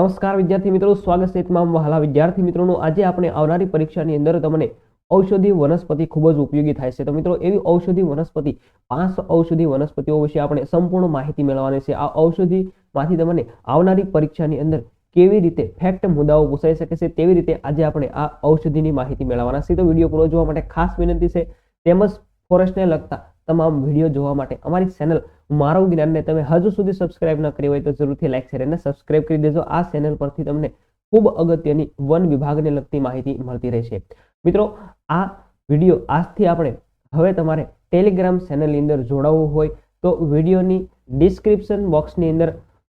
નમસ્કાર વિદ્યાર્થી મિત્રો, સ્વાગત છે તમામ વહાલા વિદ્યાર્થી મિત્રોનું. આજે આપણે આવનારી પરીક્ષાની અંદર તમને ઔષધિ વનસ્પતિ ખૂબ જ ઉપયોગી થાય છે. તો મિત્રો, એવી ઔષધિ વનસ્પતિ, પાંચ ઔષધિ વનસ્પતિઓ વિશે આપણે સંપૂર્ણ માહિતી મેળવવાની છે. આ ઔષધિમાંથી તમને આવનારી પરીક્ષાની અંદર કેવી રીતે ફેક્ટ મુદ્દાઓ પૂછાઈ શકે છે, તેવી રીતે આજે આપણે આ ઔષધિની માહિતી મેળવવાના છે તો વીડિયો પૂરો જોવા માટે ખાસ વિનંતી છે. તેમજ ફોરેસ્ટને લગતા તમામ વીડિયો જોવા માટે અમારી ચેનલ મારું જ્ઞાનને તમે હજુ સુધી સબસ્ક્રાઇબ ન કરી હોય તો જરૂરથી લાઈક શેર અને સબસ્ક્રાઇબ કરી દેજો. આ ચેનલ પરથી તમને ખૂબ અગત્યની વન વિભાગને લગતી માહિતી મળતી રહેશે. મિત્રો, આ વીડિયો આજથી આપણે હવે તમારે ટેલિગ્રામ ચેનલની અંદર જોડાવવું હોય તો વિડીયોની ડિસ્ક્રિપ્શન બોક્સની અંદર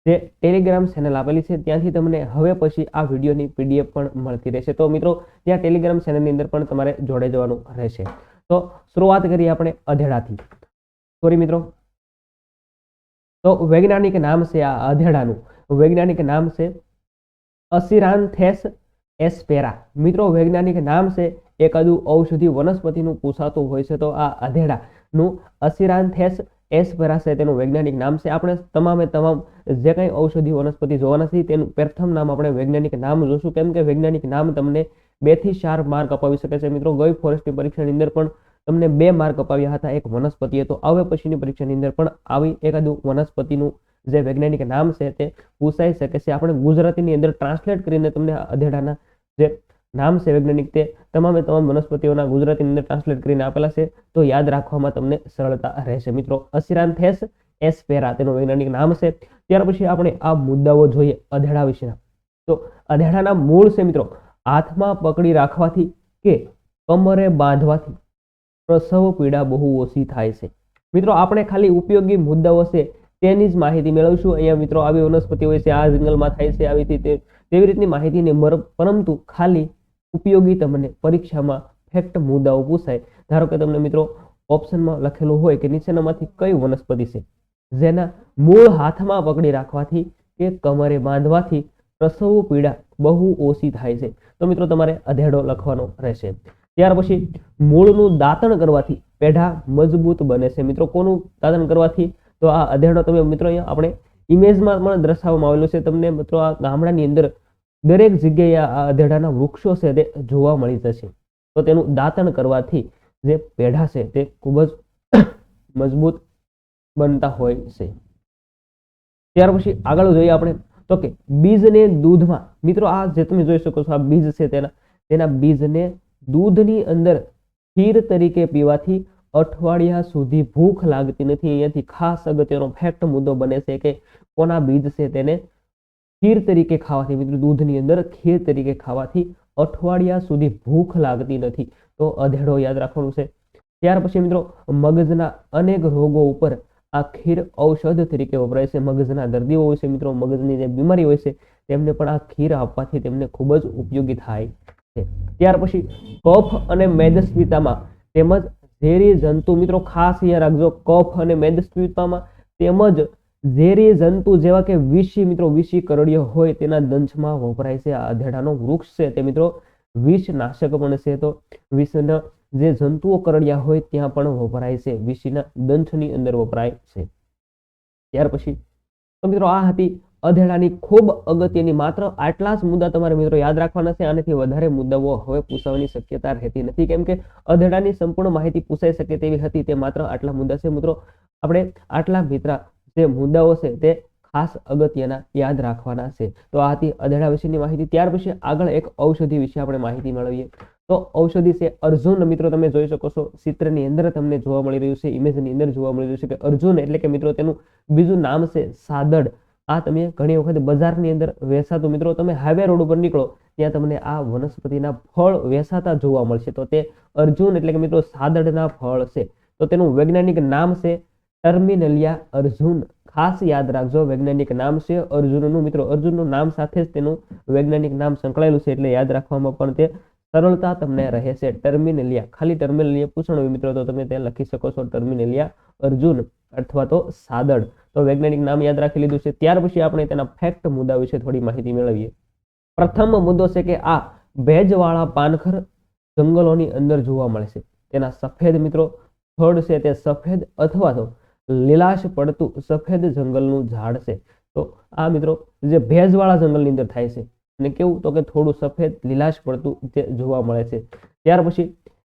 જે ટેલિગ્રામ ચેનલ આપેલી છે ત્યાંથી તમને હવે પછી આ વિડીયોની પીડીએફ પણ મળતી રહેશે. તો મિત્રો, ત્યાં ટેલિગ્રામ ચેનલની અંદર પણ તમારે જોડે જવાનું રહેશે. તો શરૂઆત કરીએ આપણે અધેડાથી. સોરી મિત્રો. તો વૈજ્ઞાનિક નામ છે આ અધેડાનું. વૈજ્ઞાનિક નામ છે અસિરાન્થેસ એસ્પેરા. મિત્રો, વૈજ્ઞાનિક નામ છે એકાદું ઔષધિ વનસ્પતિનું પૂછાતું હોય છે તો આ અધેડાનું અસિરાન્થેસ એસ્પેરા છે તેનું વૈજ્ઞાનિક નામ છે. આપણે તમામે તમામ જે કંઈ ઔષધિ વનસ્પતિ જોવાના છે તેનું પ્રથમ નામ આપણે વૈજ્ઞાનિક નામ જોશું. કેમ કે વૈજ્ઞાનિક નામ તમને બેથી ચાર માર્ક અપાવી શકે છે. મિત્રો, ગઈ ફોરેસ્ટની પરીક્ષાની અંદર પણ તમને બે માર્ક અપાવ્યા હતા. એક વનસ્પતિએ તો હવે પછીની પરીક્ષાની અંદર પણ આવી એકાદું વનસ્પતિનું જે વૈજ્ઞાનિક નામ છે તે પૂછાઈ શકે છે. આપણે ગુજરાતીની અંદર ટ્રાન્સલેટ કરીને તમને અધેડાના જે નામ છે વૈજ્ઞાનિક તે તમામે તમામ વનસ્પતિઓના ગુજરાતીની અંદર ટ્રાન્સલેટ કરીને આપેલા છે. તો યાદ રાખવામાં તમને સરળતા રહેશે. મિત્રો અસિરાન્થેસ એસ્પેરા તેનું વૈજ્ઞાનિક નામ છે. ત્યાર પછી આપણે આ મુદ્દાઓ જોઈએ અધેડા વિશેના. તો અધેડાના મૂળ છે, મિત્રો. હાથમાં પકડી રાખવાથી કે કમરે બાંધવાથી? પ્રસવ પીડા બહુ ઓછી થાય છે. મિત્રો, આપણે ખાલી ઉપયોગી મુદ્દાઓ છે તેની જ માહિતી મેળવશું. અહીંયા મિત્રો, આવી વનસ્પતિ હોય છે, આ જંગલમાં થાય છે, આવી રીતે તેવી રીતની માહિતીને પરંતુ ખાલી ઉપયોગી તમને પરીક્ષામાં ફેક્ટ મુદ્દાઓ પૂછાય. ધારો કે તમને મિત્રો ઓપ્શનમાં લખેલું હોય કે નીચેનામાંથી કઈ વનસ્પતિ છે, જેના મૂળ હાથમાં પકડી રાખવાથી કે કમરે બાંધવાથી પ્રસવ પીડા બહુ ઓછી થાય છે. તો મિત્રો તમારે અધેડો લખવાનો રહેશે. ત્યાર પછી મૂળનું દાંતણ કરવાથી પેઢા મજબૂત બને છે. મિત્રો કોનું દાંતણ કરવાથી? તો આ અધેડો તમે મિત્રો અહીંયા આપણે ઇમેજમાં પણ દર્શાવવામાં આવેલું છે. તમને મિત્રો આ ગામડાની અંદર દરેક જગ્યાએ આ અધેડાના વૃક્ષો છે તે જોવા મળી જશે. તો તેનું દાંતણ કરવાથી જે પેઢા છે તે ખૂબ જ મજબૂત બનતા હોય છે. ત્યાર પછી આગળ જોઈએ આપણે તો કે બીજને દૂધમાં, મિત્રો આ જે તમે જોઈ શકો છો, આ બીજ છે તેના તેના બીજને દૂધની અંદર ખીર તરીકે પીવાથી અઠવાડિયા સુધી ભૂખ લાગતી નથી. અહીંયાથી ખાસ અગત્યનો ફેક્ટ મુદ્દો બને છે કે કોના બીજ છે તેને ખીર તરીકે ખાવાથી, મિત્રો દૂધની અંદર ખીર તરીકે ખાવાથી અઠવાડિયા સુધી ભૂખ લાગતી નથી. તો અધેડો યાદ રાખવાનું છે. ત્યાર પછી મિત્રો મગજના અનેક રોગો ઉપર આ ખીર ઔષધ તરીકે વપરાય છે. મગજના દર્દીઓ હોય છે મિત્રો, મગજની જે બીમારી હોય છે, તેમને પણ આ ખીર આપવાથી તેમને ખૂબ જ ઉપયોગી થાય છે. ત્યાર પછી કફ અને મેદસ્વીતામાં તેમજ ઝેરી જંતુ મિત્રો, ખાસ અહીંયા રાખજો. કફ અને મેદસ્વીતામાં તેમજ ઝેરી જંતુ જેવા કે વિષી મિત્રો, વિષી કરડીયો હોય તેના દંશમાં વપરાય છે. આ અધેડાનો વૃક્ષ છે તે મિત્રો વિષ નાશક પણ છે તો વિષના જે જંતુઓ કરડ્યા હોય ત્યાં પણ વપરાય છે વિષીના દંથની અંદર વપરાય છે. ત્યાર પછી, તો મિત્રો આ હતી અધેડાની ખૂબ અગત્યની માત્ર, આટલા જ મુદ્દા તમારે મિત્રો યાદ રાખવાના છે, આનાથી વધારે મુદ્દાઓ હવે પૂછવાની શક્યતા રહેતી નથી. કેમ કે અધેડાની સંપૂર્ણ માહિતી પૂછાઈ શકે તેવી હતી, તે માત્ર આટલા મુદ્દા છે. મિત્રો, આપણે આટલા મિત્ર જે મુદ્દાઓ છે, તે ખાસ અગત્યના યાદ રાખવાના છે. તો આ હતી અધેડા વિશેની માહિતી. ત્યાર પછી આગળ એક ઔષધિ વિશે આપણે માહિતી મેળવીએ. તો ઔષધિ છે અર્જુન મિત્રો તમે જોઈ શકો છો. ચિત્રની અંદર તમને જોવા મળી રહ્યું છે, ઇમેજની અંદર જોવા મળી રહ્યું છે કે અર્જુન એટલે કે મિત્રો તેનું બીજું નામ છે સાદડ. આ તમે ઘણી વખત બજારની અંદર વેસાતું મિત્રો, તમે હાઈવે રોડ ઉપર નીકળો, ત્યાં તમને આ વનસ્પતિના ફળ વેસાતા જોવા મળશે. તો તે અર્જુન એટલે કે મિત્રો સાદડના ફળ છે. તો તેનું વૈજ્ઞાનિક નામ છે ટર્મિનલિયા અર્જુન. ખાસ યાદ રાખજો, વૈજ્ઞાનિક નામ છે અર્જુનનું મિત્રો. અર્જુનનું નામ સાથે જ તેનું વૈજ્ઞાનિક નામ સંકળાયેલું છે એટલે યાદ રાખવામાં પણ તે સરળતા તમને રહેશે. ટર્મિનલિયા. ખાલી ટર્મિનલિયા પૂછણ હોય મિત્રો, તો તમે ત્યાં લખી શકો છો ટર્મિનલિયા અર્જુન અથવા તો સાદડ તો વૈજ્ઞાનિક નામ યાદ રાખી લીધું છે. ત્યાર પછી આપણે તેના ફેક્ટ મુદ્દા વિશે થોડી માહિતી મેળવીએ. પ્રથમ મુદ્દો છે કે આ ભેજવાળા પાનખર જંગલોની અંદર જોવા મળે છે. તેના સફેદ મિત્રો, થડ છે તે સફેદ અથવા તો લીલાશ પડતું સફેદ જંગલનું ઝાડ છે. તો આ મિત્રો, જે ભેજવાળા જંગલની અંદર થાય છે અને કેવું તો કે થોડું સફેદ, લીલાશ પડતું જોવા મળે છે. ત્યાર પછી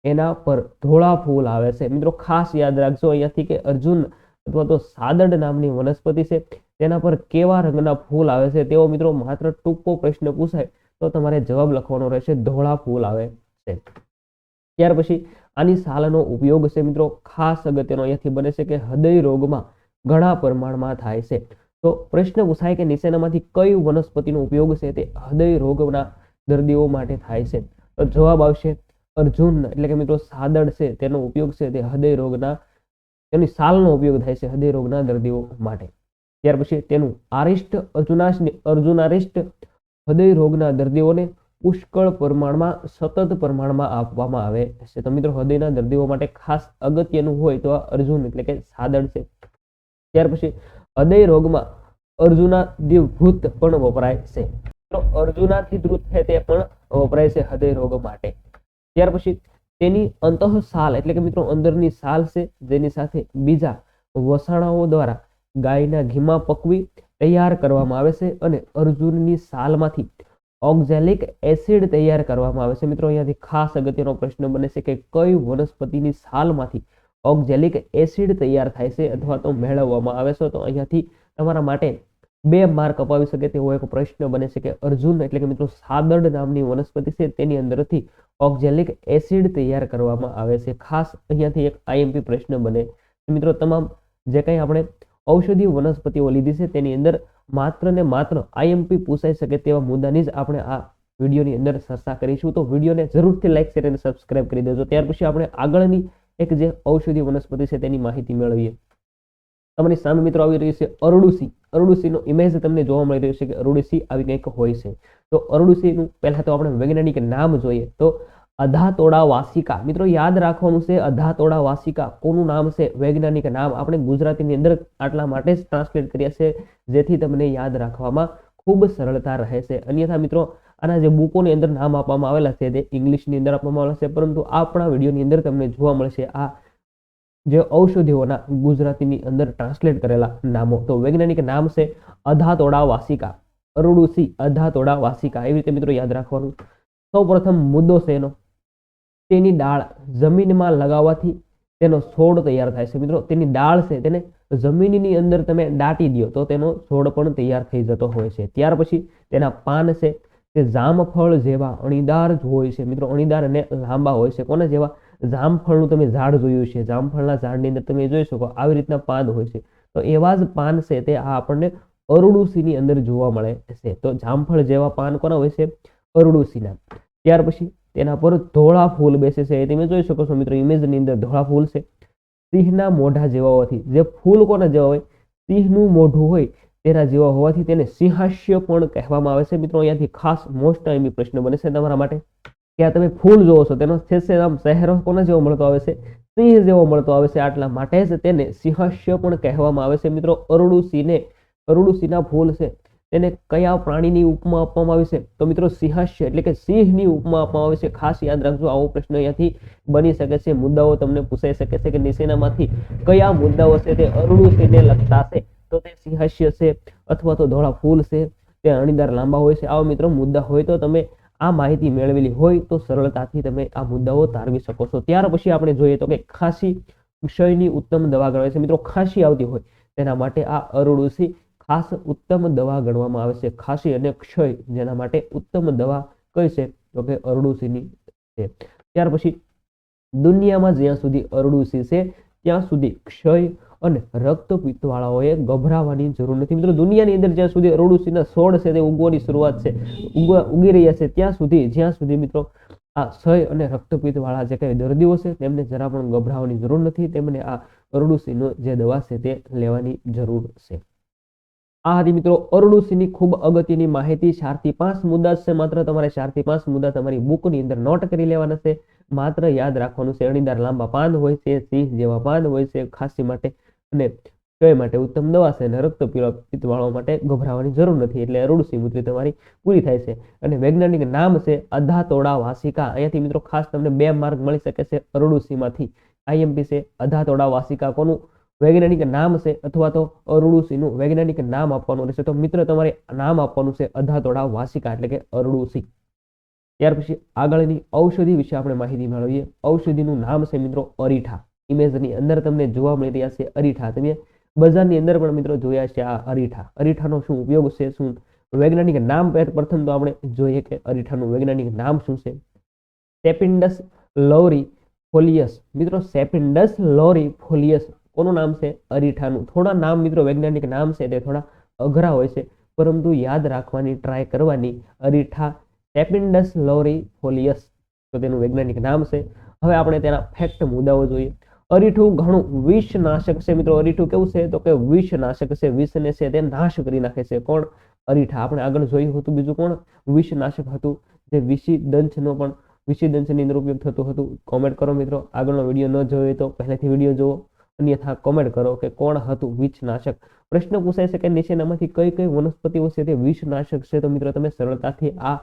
એના પર ધોળા ફૂલ આવે છે. મિત્રો ખાસ યાદ રાખજો, અહીંયાથી કે અર્જુન અથવા તો સાદડ નામની વનસ્પતિ છે, તેના પર કેવા રંગના ફૂલ આવે છે તેવો મિત્રો માત્ર ટૂંકો પ્રશ્ન પૂછાય તો તમારે જવાબ લખવાનો રહેશે, ધોળા ફૂલ આવે છે. ત્યાર પછી આની સાલનો ઉપયોગ છે, મિત્રો ખાસ અગત્યનો અહીંયાથી બને છે કે હૃદય રોગમાં ઘણા પ્રમાણમાં થાય છે. તો પ્રશ્ન પૂછાય કે નીચેનામાંથી કઈ વનસ્પતિનો ઉપયોગ છે તે હૃદય રોગના દર્દીઓ માટે થાય છે? જવાબ આવશે અર્જુન, એટલે કે મિત્રો સાદડ છે, તેનો ઉપયોગ છે તે હૃદય રોગના, તેની સાલનો ઉપયોગ થાય છે હૃદય રોગના દર્દીઓ માટે. ત્યાર પછી તેનું આરિષ્ટ અર્જુનાશની, અર્જુનારિષ્ટ હૃદય રોગના દર્દીઓને પુષ્કળ પ્રમાણમાં, સતત પ્રમાણમાં આપવામાં આવે છે. તો મિત્રો હૃદયના દર્દીઓ માટે ખાસ અગત્યનું હોય તો આ અર્જુન, એટલે કે સાદડ છે. ત્યાર પછી હૃદય રોગમાં અર્જુના દ્વિભૂત પણ વપરાય છે. અર્જુનાથી ધૃત છે તે પણ વપરાય છે હૃદય રોગ માટે. ત્યાર પછી તેની અંતઃ સાલ એટલે કે મિત્રો અંદરની સાલ છે જેની સાથે બીજા વસાણાઓ દ્વારા ગાયના ઘીમાં પકવી તૈયાર કરવામાં આવે છે અને અર્જુનની સાલમાંથી ઓક્ઝેલિક એસિડ તૈયાર કરવામાં આવે છે. મિત્રો અહીંયાથી ખાસ અગત્યનો પ્રશ્ન બને છે કે કઈ વનસ્પતિની સાલમાંથી ઓક્ઝેલિક એસિડ તૈયાર થાય છે અથવા તો મેળવવામાં આવે છે, તો અહીંયાથી તમારા માટે બે માર્ક અપાવી શકે તેવો એક પ્રશ્ન બને છે કે અર્જુન એટલે કે મિત્રો સાદડ નામની વનસ્પતિ છે, તેની અંદરથી ઓક્ઝેલિક એસિડ તૈયાર કરવામાં આવે છે. ખાસ અહીંયાથી એક આઈએમપી પ્રશ્ન બને મિત્રો, તમામ જે કંઈ આપણે ઔષધીય વનસ્પતિઓ લીધી છે, તેની અંદર માત્ર ને માત્ર આઈએમપી પૂછાઈ શકે તેવા મુદ્દાની જ આપણે આ વિડીયોની અંદર ચર્ચા કરીશું. તો વિડીયોને જરૂરથી લાઈક શેર અને સબસ્ક્રાઇબ કરી દેજો. ત્યાર પછી આપણે આગળની એક જે ઔષધિ વનસ્પતિ છે તેની માહિતી મેળવીએ. તમારી સામે મિત્રો આવી રહ્યું છે અરડુસી. અરડુસીનો ઇમેજ તમને જોવા મળી રહ્યો છે કે અરડુસી આવી કંઈક હોય છે. તો અરડુસીનું પહેલાં તો આપણે વૈજ્ઞાનિક નામ જોઈએ. તો અધાતોડા વાસિકા મિત્રો યાદ રાખવાનું છે અધાતોડા વાસિકા કોનું નામ છે? વૈજ્ઞાનિક નામ. આપણે ગુજરાતીની અંદર આટલા માટે જ ટ્રાન્સલેટ કર્યા છે. જેથી તમને યાદ રાખવામાં ખૂબ સરળતા રહે છે. અન્યથા મિત્રો આના જે બુકોની અંદર નામ આપવામાં આવેલા છે તે ઇંગ્લિશની અંદર આપવામાં આવેલા છે, પરંતુ આપણા વિડીયોની અંદર તમને જોવા મળશે આ જે ઔષધિઓના ગુજરાતીની અંદર ટ્રાન્સલેટ કરેલા નામો. તો વૈજ્ઞાનિક નામ છે અધાતોડા વાસિકા, અરુડુસી અધાતોડા વાસિકા, એવી રીતે મિત્રો યાદ રાખવાનું. સૌ પ્રથમ મુદ્દો છે એનો, તેની ડાળ જમીનમાં લગાવવાથી તેનો છોડ તૈયાર થાય છે. મિત્રો, તેની ડાળ છે તેને જમીનની અંદર તમે દાટી દો તો તેનો છોડ પણ તૈયાર થઈ જતો હોય છે. ત્યાર પછી તેના પાન છે તે જામફળ જેવા અણીદાર હોય છે. મિત્રો, અણીદાર અને લાંબા હોય છે. કોના જેવા? જામફળનું તમે ઝાડ જોયું છે. જામફળના ઝાડની અંદર તમે જોઈ શકો આવી રીતના પાન હોય છે. તો એવા જ પાન છે તે આ આપણને અરુડુસીની અંદર જોવા મળે છે. તો જામફળ જેવા પાન કોના હોય છે? અરુડુસીના. ત્યાર પછી તેના પર ધોળા ફૂલ બેસે છે. એ તમે જોઈ શકો છો મિત્રો ઇમેજની અંદર ધોળા ફૂલ છે. સિંહના મોઢા જેવા હોવાથી, જે ફૂલ કોના જેવા હોય? સિંહનું મોઢું હોય. તેના જેવા હોવાથી તેને સિંહાસ્ય પણ કહેવામાં આવે છે. મિત્રો, અહીંયાથી ખાસ મોસ્ટ ટાઈમી પ્રશ્ન બને છે તમારા માટે. કે આ તમે ફૂલ જોવો છો, તેનો છે આમ શહેરો કોના જેવો મળતો આવે છે? સિંહ જેવો મળતો આવે છે. આટલા માટે જ તેને સિંહાસ્ય પણ કહેવામાં આવે છે. મિત્રો અરુડુસીને અરુડુસિંહના ફૂલ છે. તેને કયા પ્રાણીની ઉપમા આપવામાં આવી છે? તો મિત્રો, સિંહાસ્ય એટલે કે સિંહની ઉપમા આપવામાં આવે છે. ખાસ યાદ રાખજો, આવો પ્રશ્ન અહીંયાથી બની શકે છે. મુદ્દાઓ તમને પૂછાઈ શકે છે કે નીચેનામાંથી કયા મુદ્દાઓ છે તે અરુણુસિંહને લગતા છે? તો તે સિંહાસ્ય છે અથવા તો ધોળા ફૂલ છે, તે અણીદાર લાંબા હોય છે. આવા મિત્રો મુદ્દા હોય તો તમે આ માહિતી મેળવેલી હોય તો સરળતાથી તમે આ મુદ્દાઓ તારવી શકો છો. ત્યાર પછી આપણે જોઈએ તો કે ખાંસી ક્ષયની ઉત્તમ દવા ગણાય છે. મિત્રો, ખાંસી આવતી હોય તેના માટે આ અરુડુસી ખાસ ઉત્તમ દવા ગણવામાં આવે છે. ખાંસી અને ક્ષય જેના માટે ઉત્તમ દવા કઈ છે તો કે અરડુસીની છે. ત્યાર પછી દુનિયામાં જ્યાં સુધી અરડુસી છે, ત્યાં સુધી ક્ષય અને રક્તપિત્તવાળાઓએ ગભરાવાની જરૂર નથી. મિત્રો, દુનિયાની અંદર જ્યાં સુધી અરડુસીના છોડ છે તે ઉગવાની શરૂઆત છે ઉગી રહ્યા છે, ત્યાં સુધી, જ્યાં સુધી મિત્રો, આ ક્ષય અને રક્તપિત્તવાળા જે કંઈ દર્દીઓ છે, તેમને જરા પણ ગભરાવાની જરૂર નથી, તેમને આ અરડુસીનો જે દવા છે તે લેવાની જરૂર છે. આ હતી મિત્રો અરડુસીની ખૂબ અગત્યની માહિતી. ચારથી પાંચ મુદ્દા છે માત્ર. તમારે ચારથી પાંચ મુદ્દા તમારી બુકની અંદર નોટ કરી લેવાના છે. માત્ર યાદ રાખવાનું છે. અણીદાર લાંબા પાન હોય છે, સિંહ જેવા પાન હોય છે, ખાંસી માટે અને ક્ષય માટે ઉત્તમ દવા છે અને રક્ત પિત્તવાળો માટે ગભરાવાની જરૂર નથી. એટલે અરુણસિંહ મુદ્રી તમારી પૂરી થાય છે. અને વૈજ્ઞાનિક નામ છે અધાતોડા વાસિકા. અહીંયાથી મિત્રો ખાસ તમને બે માર્ક મળી શકે છે અરુણસિંહમાંથી આઈએમપી છે, અધાતોડા વાસિકા. કોનું વૈજ્ઞાનિક નામ છે અથવા તો અરડુસીનું વૈજ્ઞાનિક નામ આપવાનું રહેશે. તો મિત્ર, તમારે નામ આપવાનું છે અધાતોડા વાસિકા એટલે કે અરડુસી ત્યાર પછી આગળની ઔષધિ વિશે આપણે માહિતી મેળવીએ. ઔષધિનું નામ છે મિત્રો અરીઠા. ઇમેજની અંદર તમને જોવા મળી રહ્યા છે અરીઠા. તમે બજારની અંદર પણ મિત્રો જોયા છે આ અરીઠા. અરીઠાનો શું ઉપયોગ છે, શું વૈજ્ઞાનિક નામ પ્રથમ તો આપણે જોઈએ કે અરીઠાનું વૈજ્ઞાનિક નામ શું છે? સેપિન્ડસ લોરી ફોલિયસ. મિત્રો, સેપિન્ડસ લોરી ફોલિયસ કોનું નામ છે? અરીઠાનું. થોડા નામ મિત્રો વૈજ્ઞાનિક નામ છે તે થોડા અઘરા હોય છે, પરંતુ યાદ રાખવાની ટ્રાય કરવાની અરીઠા સેપિન્ડસ લોરી ફોલિયસ. તો તેનું વૈજ્ઞાનિક નામ છે. હવે આપણે તેના ફેક્ટ મુદ્દાઓ જોઈએ. અરીઠું ઘણું વિષનાશક છે. મિત્રો, અરીઠું કેવું છે? તો કે વિષનાશક છે. વિષને છે તે નાશ કરી નાખે છે. કોણ? અરીઠા. આપણે આગળ જોયું હતું બીજું કોણ? વિષનાશક હતું. જે વિષી દંશનો પણ વિષી દંશની અંદર ઉપયોગ થતું હતું. કોમેન્ટ કરો મિત્રો. આગળનો વીડિયો ન જોયો તો પહેલેથી વીડિયો જુઓ. અન્યથા કોમેન્ટ કરો કે કોણ હતું વિષનાશક? પ્રશ્ન પૂછાય છે કે નીચેનામાંથી કઈ કઈ વનસ્પતિઓ છે તે વિષનાશક છે? તો મિત્રો, તમે સરળતાથી આ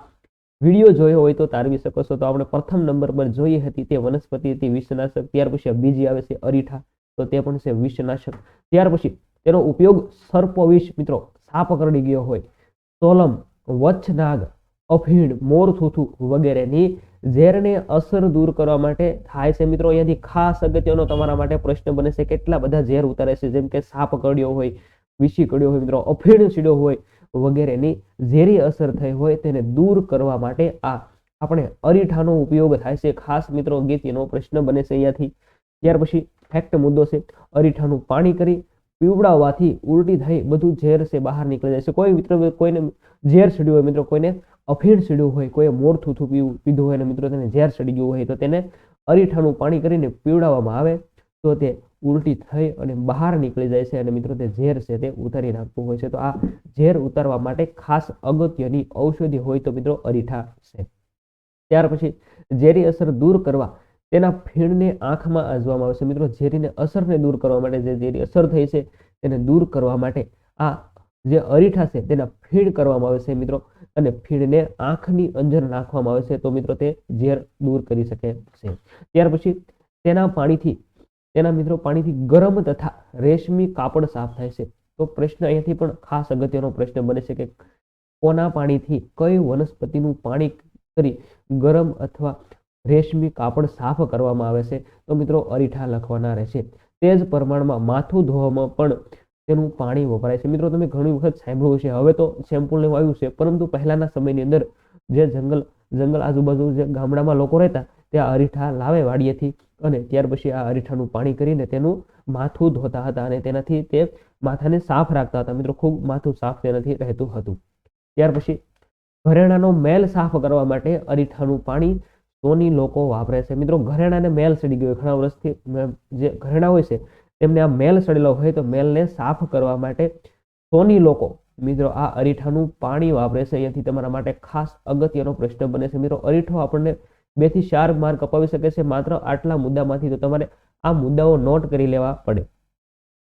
વીડિયો જોયો હોય તો તારવી શકો છો. તો આપણે પ્રથમ નંબર પર જોઈ હતી તે વનસ્પતિ હતી વિષનાશક. ત્યાર પછી બીજી આવે છે અરીઠા. તો તે પણ છે વિષનાશક. ત્યાર પછી તેનો ઉપયોગ સર્પવિષ મિત્રો સાપ કરડી ગયો હોય. સોલમ વચ્છનાગ, અફીણ, મોરથૂથું વગેરેની ઝેરને અસર દૂર કરવા માટે થાય છે. મિત્રો, અહીંયાથી ખાસ અગત્યનો તમારા માટે પ્રશ્ન બને છે, કેટલા બધા ઝેર ઉતારે છે? જેમ કે સાપ કરડ્યો હોય, વિષી કરડ્યો હોય, મિત્રો, અફીણ સીડ્યો હોય વગેરેની ઝેરી અસર થઈ હોય તેને દૂર કરવા માટે આ આપણે અરીઠાનો ઉપયોગ થાય છે. ખાસ મિત્રો ગીતીનો પ્રશ્ન બને છે અહીંયાથી. ત્યાર પછી ફેક્ટ મુદ્દો છે. અરીઠાનું પાણી કરી પીવડાવવાથી ઉલટી થઈ બધું ઝેર છે, બહાર નીકળી જાય છે. કોઈ મિત્ર, કોઈને ઝેર ચડ્યું હોય, મિત્રો, કોઈને અફીણ ચડ્યું હોય, કોઈએ મોર થૂથું પીવું, પીધું હોય અને મિત્રો, તેને ઝેર ચડી ગયું હોય, તો તેને અરીઠાનું પાણી કરીને પીવડાવવામાં આવે. તો તે ઉલટી થઈ અને બહાર નીકળી જાય છે અને મિત્રો તે ઝેર છે તે ઉતારી નાખતું હોય છે. તો આ ઝેર ઉતારવા માટે ખાસ અગત્યની ઔષધિ હોય તો મિત્રો અરીઠા છે. ત્યાર પછી ઝેરી અસર દૂર કરવા તેના ફીણને આંખમાં આજવામાં આવે છે મિત્રો ઝેરીને અસરને દૂર કરવા માટે જે ઝેરી અસર થઈ છે તેને દૂર કરવા માટે આ જે અરીઠા છે તેના ફીણ કરવામાં આવે છે મિત્રો અને ફીણને આંખની અંદર નાખવામાં આવે છે તો મિત્રો તે ઝેર દૂર કરી શકે છે. ત્યાર પછી તેના પાણીથી તેના મિત્રો પાણીથી ગરમ તથા રેશમી કાપડ સાફ થાય છે. તો પ્રશ્ન અહીંયાથી પણ ખાસ અગત્યનો પ્રશ્ન બને છે કે કોના પાણીથી કઈ વનસ્પતિનું પાણી કરી ગરમ અથવા રેશમી કાપડ સાફ કરવામાં આવે છે? તો મિત્રો અરીઠા લખવાના રહેશે. તે જ પ્રમાણમાં માથું ધોવામાં પણ તેનું પાણી વપરાય છે. મિત્રો તમે ઘણી વખત સાંભળ્યું છે હવે તો સેમ્પલ ને આવ્યું છે. પરંતુ પહેલાના સમયની અંદર જે જંગલ જંગલ આજુબાજુ જે ગામડામાં લોકો રહેતા, ત્યાં અરીઠા લાવે વાડીએથી. અને ત્યાર પછી આ અરીઠાનું પાણી કરીને તેનું માથું ધોતા હતા અને તેનાથી તે માથાને સાફ રાખતા હતા. મિત્રો, ખૂબ માથું સાફ તેનાથી રહેતું હતું. ત્યાર પછી ઘરેણાનો મેલ સાફ કરવા માટે અરીઠાનું પાણી સોની લોકો વાપરે છે. મિત્રો, ઘરેણાને મેલ સડી ગયો. ઘણા વર્ષથી જે ઘરેણા હોય છે, તેમને આ મેલ સડેલો હોય તો મેલને સાફ કરવા માટે સોની લોકો, મિત્રો, આ અરીઠાનું પાણી વાપરે છે. અહીંયાથી તમારા માટે ખાસ અગત્યનો પ્રશ્ન બને છે. મિત્રો, અરીઠો આપણને બેથી ચાર માર્ક અપાવી શકે છે માત્ર આટલા મુદ્દામાંથી તો તમારે આ મુદ્દાઓ નોટ કરી લેવા પડે.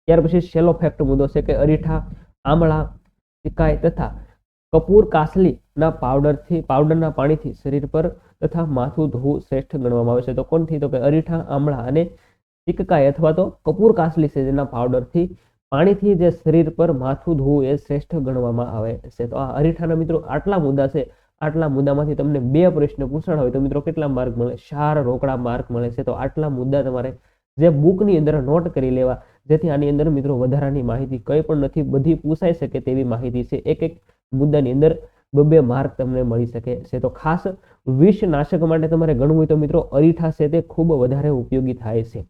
ત્યાર પછી છેલ્લો ફેક્ટ મુદ્દો છે કે અરીઠા, આમળા સિકાય તથા કપૂર કાસલીના પાવડરથી પાવડરના પાણીથી શરીર પર તથા માથું ધોવું શ્રેષ્ઠ ગણવામાં આવે છે. તો કોણથી તો કે અરીઠા, આમળા અને સિકકાય અથવા તો કપૂર કાસલી છે જેના પાવડરથી પાણીથી જે શરીર પર માથું ધોવું એ શ્રેષ્ઠ ગણવામાં આવે છે. તો આ અરીઠાના મિત્રો આટલા મુદ્દા છે. આટલા મુદ્દામાંથી તમને બે પ્રશ્ન પૂછાણ હોય તો મિત્રો કેટલા માર્ક મળે? ચાર રોકડા માર્ક મળે છે. તો આટલા મુદ્દા તમારે જે બુકની અંદર નોટ કરી લેવા, જેથી આની અંદર મિત્રો વધારાની માહિતી કંઈ પણ નથી, બધી પૂછાઈ શકે તેવી માહિતી છે. એક એક મુદ્દાની અંદર બબે માર્ક તમને મળી શકે છે. તો ખાસ વિષ નાશક માટે તમારે ગણવું હોય તો મિત્રો અરીઠા છે તે ખૂબ વધારે ઉપયોગી થાય છે.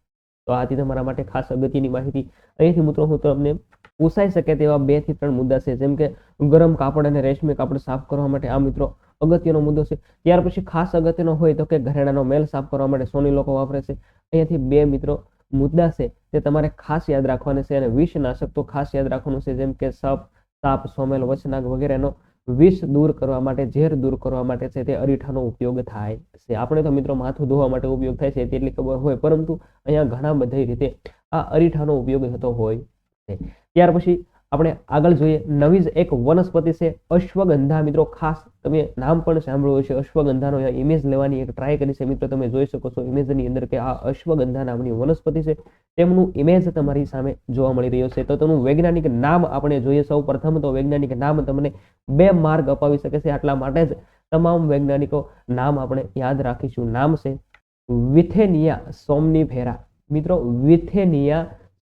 તો આથી તમારા માટે ખાસ અગત્યની માહિતી અહીંથી મિત્રો હું તમને પૂછાઈ શકે તેવા બેથી ત્રણ મુદ્દા છે. જેમ કે ગરમ કાપડ અને રેશમી કાપડ સાફ કરવા માટે આ મિત્રો અગત્યનો મુદ્દો છે. ત્યાર પછી ખાસ અગત્યનો હોય તો કે ઘરેણાનો મેલ સાફ કરવા માટે સોની લોકો વાપરે છે. અહીંયાથી બે મિત્રો મુદ્દા છે તે તમારે ખાસ યાદ રાખવાના છે અને વિષનાશક તો ખાસ યાદ રાખવાનું છે. જેમ કે સપ સાપ સોમેલ વચનાગ વગેરેનો વિષ દૂર કરવા માટે, ઝેર દૂર કરવા માટે છે તે અરીઠાનો ઉપયોગ થાય છે. આપણે તો મિત્રો માથું ધોવા માટે ઉપયોગ થાય છે તેટલી ખબર હોય, પરંતુ અહીંયા ઘણા બધી રીતે આ અરીઠાનો ઉપયોગ થતો હોય ત્યાર પછી આપણે આગળ જોઈએ, નવી જ એક વનસ્પતિ છે, અશ્વગંધા. મિત્રો, ખાસ તમે નામ પણ સાંભળ્યું છે અશ્વગંધાનો ઇમેજ લેવાની એક ટ્રાય કરી છે. મિત્રો, તમે જોઈ શકો છો ઇમેજની અંદર કે આ અશ્વગંધા નામની વનસ્પતિ છે. તેમનું ઇમેજ તમારી સામે જોવા મળી રહ્યો છે. તો તેનું વૈજ્ઞાનિક નામ આપણે જોઈએ. સૌ પ્રથમ તો વૈજ્ઞાનિક નામ તમને બે માર્ગ અપાવી શકે છે. આટલા માટે જ તમામ વૈજ્ઞાનિકો નામ આપણે યાદ રાખીશું. નામ છે વિથેનિયા સોમની ફેરા મિત્રો, વિથેનિયા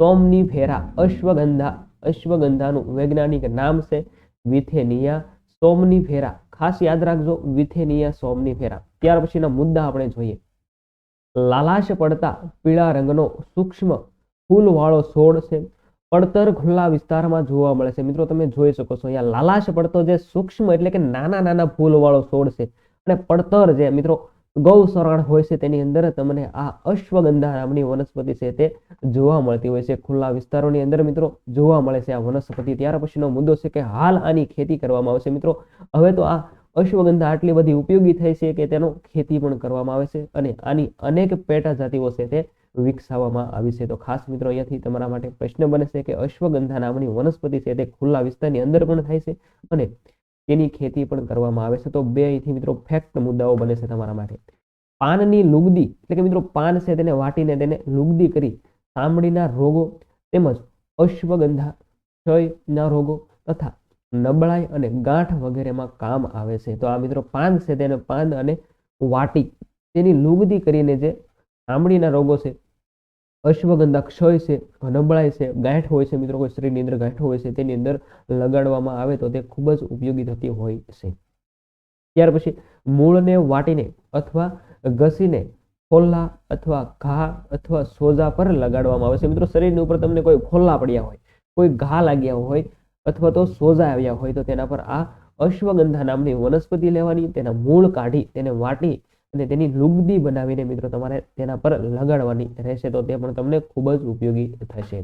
સોમનીફેરા અશ્વગંધા, અશ્વગંધાનું વૈજ્ઞાનિક નામ છે વિથેનિયા. સોમનીફેરા ખાસ યાદ રાખજો, વિથેનિયા સોમનીફેરા ત્યાર પછીના મુદ્દા આપણે જોઈએ. લાલાશ પડતા પીળા રંગનો સૂક્ષ્મ ફૂલવાળો છોડ છે. પડતર ખુલ્લા વિસ્તારમાં જોવા મળે છે. મિત્રો, તમે જોઈ શકો છો, અહીંયા લાલાશ પડતો જે સૂક્ષ્મ એટલે કે નાના નાના ફૂલવાળો છોડ છે. અને પડતર જે, મિત્રો ગૌસરણ હોય છે તેની અંદર તમને આ અશ્વગંધા નામની વનસ્પતિ છે તે જોવા મળતી હોય છે. ખુલ્લા વિસ્તારોની અંદર મિત્રો જોવા મળે છે આ વનસ્પતિ. ત્યાર પછીનો મુદ્દો છે કે હાલ આની ખેતી કરવામાં આવશે મિત્રો, હવે તો આ અશ્વગંધા આટલી બધી ઉપયોગી થઈ છે કે તેનો ખેતી પણ કરવામાં આવે છે અને આની અનેક પેટા જાતિઓ છે તે વિકસાવવામાં આવી છે. તો ખાસ મિત્રો, અહીંયાથી તમારા માટે પ્રશ્ન બને છે કે અશ્વગંધા નામની વનસ્પતિ છે તે ખુલ્લા વિસ્તારની અંદર પણ થાય છે અને તેની ખેતી પણ કરવામાં આવે છે. તો બે અહીંથી મિત્રો ફેક્ટ મુદ્દાઓ બને છે તમારા માટે. પાનની લુગદી, એટલે કે મિત્રો પાન છે તેને વાટીને તેને લુગદી કરી ચામડીના રોગો તેમજ અશ્વગંધા, ક્ષયના રોગો તથા નબળાઈ અને ગાંઠ વગેરેમાં કામ આવે છે. તો આ મિત્રો પાન છે તેને પાન અને વાટી. તેની લુગદી કરીને જે ચામડીના રોગો છે અશ્વગંધા ક્ષય છે નબળાઈ છે, ગાંઠ હોય છે મિત્રો, કોઈ શરીરની અંદર ગાંઠ હોય છે, તેની અંદર લગાડવામાં આવે તો તે ખૂબ જ ઉપયોગી થતી હોય છે. ત્યાર પછી મૂળને વાટીને અથવા ઘસીને ફોલ્લા અથવા ઘા અથવા સોજા પર લગાડવામાં આવે છે. મિત્રો, શરીરની ઉપર તમને કોઈ ફોલ્લા પડ્યા હોય, કોઈ ઘા લાગ્યા હોય અથવા તો સોજા આવ્યા હોય તો તેના પર આ અશ્વગંધા નામની વનસ્પતિ લેવાની, તેના મૂળ કાઢી, તેને વાટી અને તેની લુગદી બનાવીને મિત્રો તમારે તેના પર લગાડવાની રહેશે તો તે પણ તમને ખૂબ જ ઉપયોગી થશે.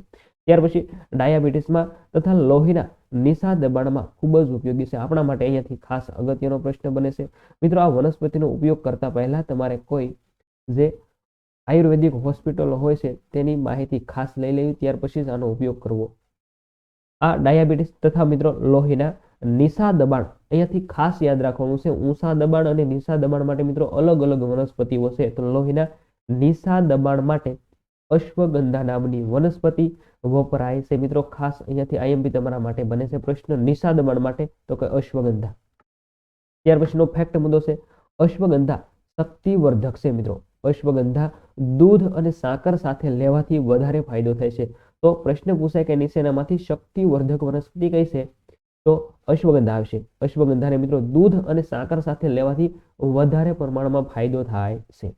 ત્યાર પછી ડાયાબિટીસમાં તથા લોહીના નિશા દબાણમાં ખૂબ જ ઉપયોગી છે. આપણા માટે અહીંયાથી ખાસ અગત્યનો પ્રશ્ન બને છે. મિત્રો, આ વનસ્પતિનો ઉપયોગ કરતા પહેલા તમારે કોઈ જે આયુર્વેદિક હોસ્પિટલ હોય છે તેની માહિતી ખાસ લઈ લેવી. ત્યાર પછી જ આનો ઉપયોગ કરવો. આ ડાયાબિટીસ તથા મિત્રો લોહીના નિશા દબાણ. અહીંયાથી ખાસ યાદ રાખવાનું છે, ઊંસા દબાણ અને નિશા દબાણ માટે મિત્રો અલગ અલગ વનસ્પતિઓ છે. તો લોહીના નિશા દબાણ માટે અશ્વગંધા નામની વનસ્પતિ વપરાય છે. મિત્રો ખાસ અહીંયાથી આઈએમપી તમારા માટે બને છે પ્રશ્ન નિશા દબાણ માટે, તો કે અશ્વગંધા. ત્યાર પછીનો ફેક્ટ મુદ્દો છે, અશ્વગંધા શક્તિવર્ધક છે મિત્રો. અશ્વગંધા દૂધ અને સાકર સાથે લેવાથી વધારે ફાયદો થાય છે. તો પ્રશ્ન પૂછાય કે નીચેનામાંથી શક્તિવર્ધક વનસ્પતિ કઈ છે? તો અશ્વગંધા આવશે. અશ્વગંધાને મિત્રો દૂધ અને સાકર સાથે લેવાથી વધારે પ્રમાણમાં ફાયદો થાય છે.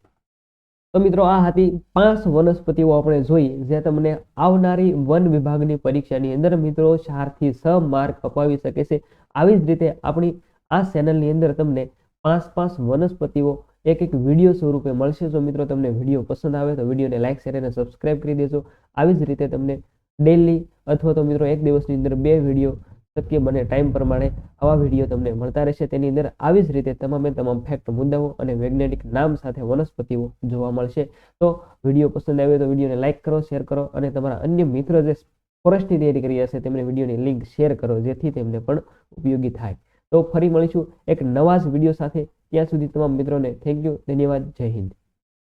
તો મિત્રો આ હતી પાંચ વનસ્પતિઓ આપણે જોઈ, જે તમને આવનારી વન વિભાગની પરીક્ષાની અંદર મિત્રો ચારથી છ માર્ક અપાવી શકે છે. આવી જ રીતે આપણી આ ચેનલની અંદર તમને પાંચ પાંચ વનસ્પતિઓ એક એક વીડિયો સ્વરૂપે મળશે. જો મિત્રો તમને વીડિયો પસંદ આવે તો વિડીયોને લાઇક શેર અને સબસ્ક્રાઇબ કરી દેજો. આવી જ રીતે તમને ડેલી અથવા તો મિત્રો એક દિવસની અંદર બે વીડિયો શક્ય બને ટાઈમ પ્રમાણે આવા વીડિયો તમને મળતા રહેશે. તેની અંદર આવી જ રીતે તમામે તમામ ફેક્ટ મુદ્દાઓ અને વૈજ્ઞાનિક નામ સાથે વનસ્પતિઓ જોવા મળશે. તો વીડિયો પસંદ આવે તો વિડીયોને લાઇક કરો શેર કરો અને તમારા અન્ય મિત્રો જે ફોરેસ્ટની તૈયારી કરી છે તેમને વિડીયોની લિંક શેર કરો, જેથી તેમને પણ ઉપયોગી થાય. તો ફરી મળીશું એક નવા જ વીડિયો સાથે. ત્યાં સુધી તમામ મિત્રોને થેન્ક યુ ધન્યવાદ, જય હિન્દ.